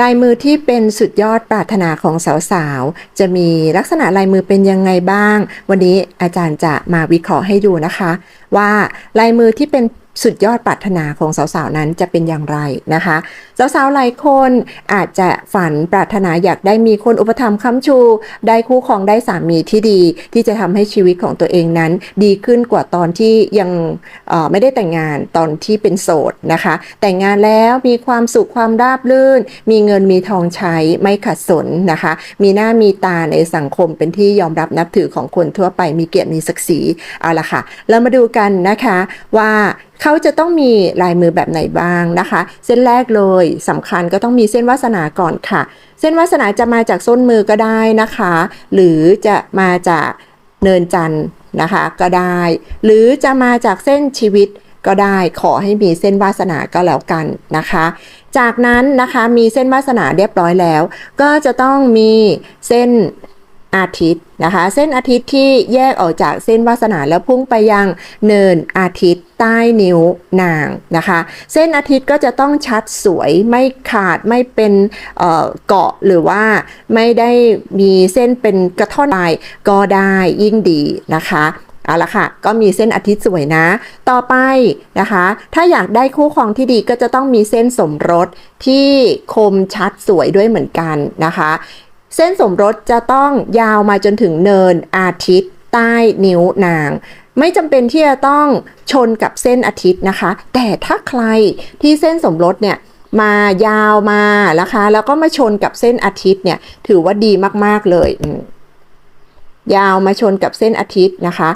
ลายมือที่เป็นสุดยอดปรารถนาของสาวๆ จะมีลักษณะลายมือเป็นยังไงบ้าง วันนี้อาจารย์จะมาวิเคราะห์ให้ดูนะคะ ว่าลายมือที่เป็น สุดยอดปรารถนาของสาวๆนั้นจะเป็นอย่างไรนะคะ สาวๆหลายคนอาจจะฝันปรารถนาอยากได้มีคนอุปถัมภ์ค้ำชู ได้คู่ครองได้สามีที่ดี ที่จะทำให้ชีวิตของตัวเองนั้นดีขึ้นกว่าตอนที่ยังไม่ได้แต่งงานตอนที่เป็นโสดนะคะ แต่งงานแล้วมีความสุขความราบรื่น มีเงินมีทองใช้ไม่ขัดสนนะคะ มีหน้ามีตาในสังคมเป็นที่ยอมรับนับถือของคนทั่วไปมีเกียรติมีศักดิ์ศรีเอาละค่ะ เรามาดูกันนะคะว่า เขาจะต้องมีลายมือแบบไหนบ้างนะคะ เส้นแรกเลยสำคัญก็ต้องมีเส้นวาสนาก่อนค่ะ เส้นวาสนาจะมาจากส้นมือก็ได้นะคะ หรือจะมาจากเนินจันทร์นะคะก็ได้ หรือจะมาจากเส้นชีวิตก็ได้ขอให้มีเส้นวาสนาก็แล้วกันนะคะ จากนั้นนะคะมีเส้นวาสนาเรียบร้อยแล้ว ก็จะต้องมีเส้น อาทิตย์นะคะ เส้นอาทิตย์ที่แยกออกจากเส้นวาสนาแล้วพุ่งไปยังเนินอาทิตย์ใต้นิ้วนางนะคะ เส้นอาทิตย์ก็จะต้องชัดสวยไม่ขาดไม่เป็นเเกาะหรือว่าไม่ได้มีเส้นเป็นกระท่อนลายก็ได้ยิ่งดีนะคะเอาละค่ะ ก็มีเส้นอาทิตย์สวยนะ ต่อไปนะคะ ถ้าอยากได้คู่ครองที่ดีก็จะต้องมีเส้นสมรสที่คมชัดสวยด้วยเหมือนกันนะคะ เส้นสมรสจะต้องยาวมาจนถึงเนินอาทิตย์ ใต้นิ้วนาง ไม่จำเป็นที่จะต้องชนกับเส้นอาทิตย์นะคะ แต่ถ้าใครที่เส้นสมรสเนี่ยมายาวมานะคะ แล้วก็มาชนกับเส้นอาทิตย์เนี่ยถือว่าดีมากๆเลย ยาวมาชนกับเส้นอาทิตย์นะคะ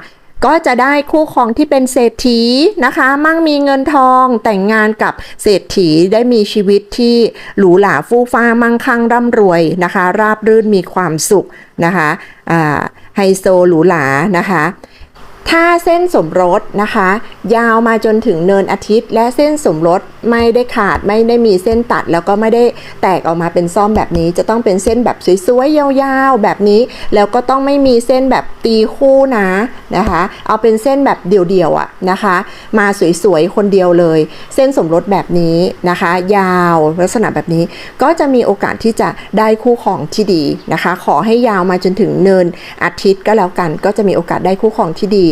ก็จะได้คู่ครองที่เป็นเศรษฐีนะคะ มั่งมีเงินทองแต่งงานกับเศรษฐีได้มีชีวิตที่หรูหราฟู่ฟ้ามั่งคั่งร่ำรวยนะคะ ราบรื่นมีความสุขนะคะไฮโซหรูหรานะคะ ถ้าเส้นสมรสนะคะ ยาวมาจนถึงเนินอาทิตย์ และเส้นสมรสไม่ได้ขาดไม่ได้มีเส้นตัด แล้วก็ไม่ได้แตกออกมาเป็นซ่อมแบบนี้ จะต้องเป็นเส้นแบบสวยๆยาวๆแบบนี้ แล้วก็ต้องไม่มีเส้นแบบตีคู่นะนะคะ เอาเป็นเส้นแบบเดี่ยวๆอะนะคะ มาสวยๆคนเดียวเลย เส้นสมรสแบบนี้นะคะ ยาวลักษณะแบบนี้ ก็จะมีโอกาสที่จะได้คู่ครองที่ดีนะคะ ขอให้ยาวมาจนถึงเนินอาทิตย์ก็แล้วกัน ก็จะมีโอกาสได้คู่ครองที่ดี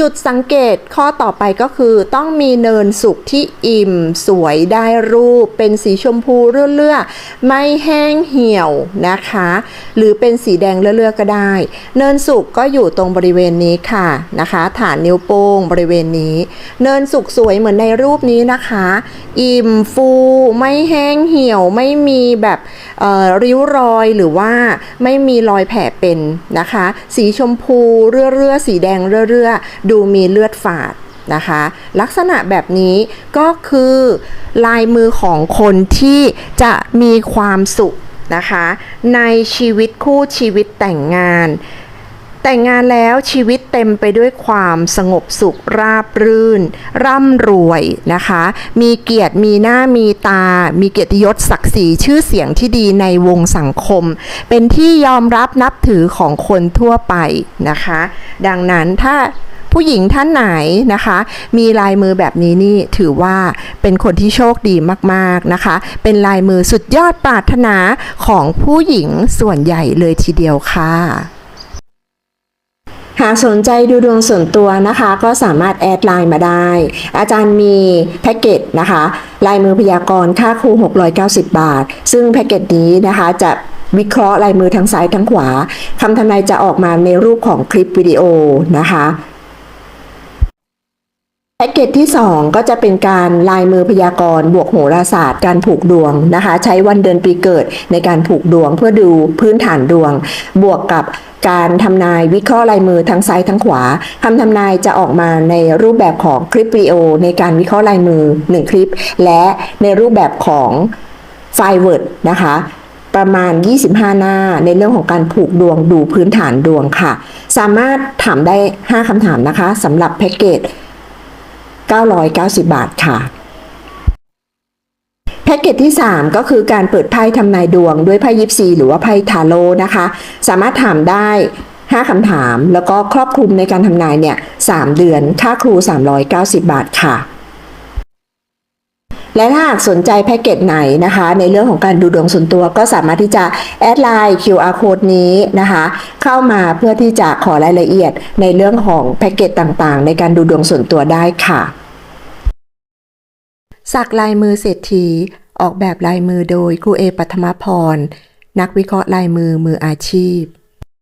จุดสังเกตข้อต่อไปก็คือ ต้องมีเนินสุกที่อิ่ม สวยได้รูป เป็นสีชมพูเรื่อๆไม่แห้งเหี่ยวนะคะ หรือเป็นสีแดงเรื่อๆก็ได้ เนินสุกก็อยู่ตรงบริเวณนี้ค่ะนะคะ ฐานนิ้วโป้งบริเวณนี้ เนินสุกสวยเหมือนในรูปนี้นะคะ อิ่มฟูไม่แห้งเหี่ยวไม่มีแบบริ้วรอยหรือว่าไม่มีรอยแผลเป็นนะคะ สีชมพูเรื่อๆสีแดงเรื่อๆดูมีเลือดฝาดนะคะ ลักษณะแบบนี้ก็คือลายมือของคนที่จะมีความสุขนะคะ ในชีวิตคู่ชีวิตแต่งงาน แต่งงานแล้วชีวิตเต็มไปด้วยความสงบสุขราบรื่น ร่ำรวยนะคะ มีเกียรติมีหน้ามีตา มีเกียรติยศศักดิ์ศรีชื่อเสียงที่ดีในวงสังคม เป็นที่ยอมรับนับถือของคนทั่วไปนะคะ ดังนั้นถ้า ผู้หญิงท่านไหนนะคะ มีลายมือแบบนี้นี่ถือว่าเป็นคนที่โชคดีมากๆนะคะ เป็นลายมือสุดยอดปรารถนาของผู้หญิงส่วนใหญ่เลยทีเดียวค่ะหากสนใจดูดวงส่วนตัวนะคะ ก็สามารถแอดไลน์มาได้ อาจารย์มีแพ็กเกจนะคะลายมือพยากรณ์ค่าครู 690 บาท ซึ่งแพ็กเกจนี้นะคะจะวิเคราะห์ลายมือทั้งซ้ายทั้งขวาคำทำนายจะออกมาในรูปของคลิปวิดีโอนะคะ แพ็กเกจที่ 2 ก็จะเป็นการลายมือพยากรณ์บวกโหราศาสตร์การผูกดวงนะคะ ใช้วันเดือนปีเกิดในการผูกดวงเพื่อดูพื้นฐานดวง บวกกับการทำนายวิเคราะห์ลายมือทั้งซ้ายทั้งขวาคำทำนายจะออกมาในรูปแบบของคลิปวิดีโอ ในการวิเคราะห์ลายมือ 1 คลิป และในรูปแบบของไฟล์ Word นะคะประมาณ 25 หน้า ในเรื่องของการผูกดวงดูพื้นฐานดวงค่ะ สามารถถามได้ 5คำถามนะคะสำหรับแพ็กเกจ 990 บาทค่ะ แพ็กเกจที่ 3 ก็คือการเปิดไพ่ทำนายดวงด้วยไพ่ยิปซีหรือว่าไพ่ทาโร่นะคะ สามารถถามได้ 5คำถาม แล้วก็ครอบคลุมในการทำนายเนี่ย 3 เดือน ค่าครู 390 บาทค่ะ และถ้าหากสนใจแพ็กเกจไหนนะคะ ในเรื่องของการดูดวงส่วนตัวก็สามารถที่จะแอดไลน์ QR code นี้นะคะ เข้ามาเพื่อที่จะขอรายละเอียดในเรื่องของแพ็กเกจต่างๆ ในการดูดวงส่วนตัวได้ค่ะ สักลายมือเศรษฐีออกแบบลายมือโดยครูเอปัทมพร นักวิเคราะห์ลายมือมืออาชีพ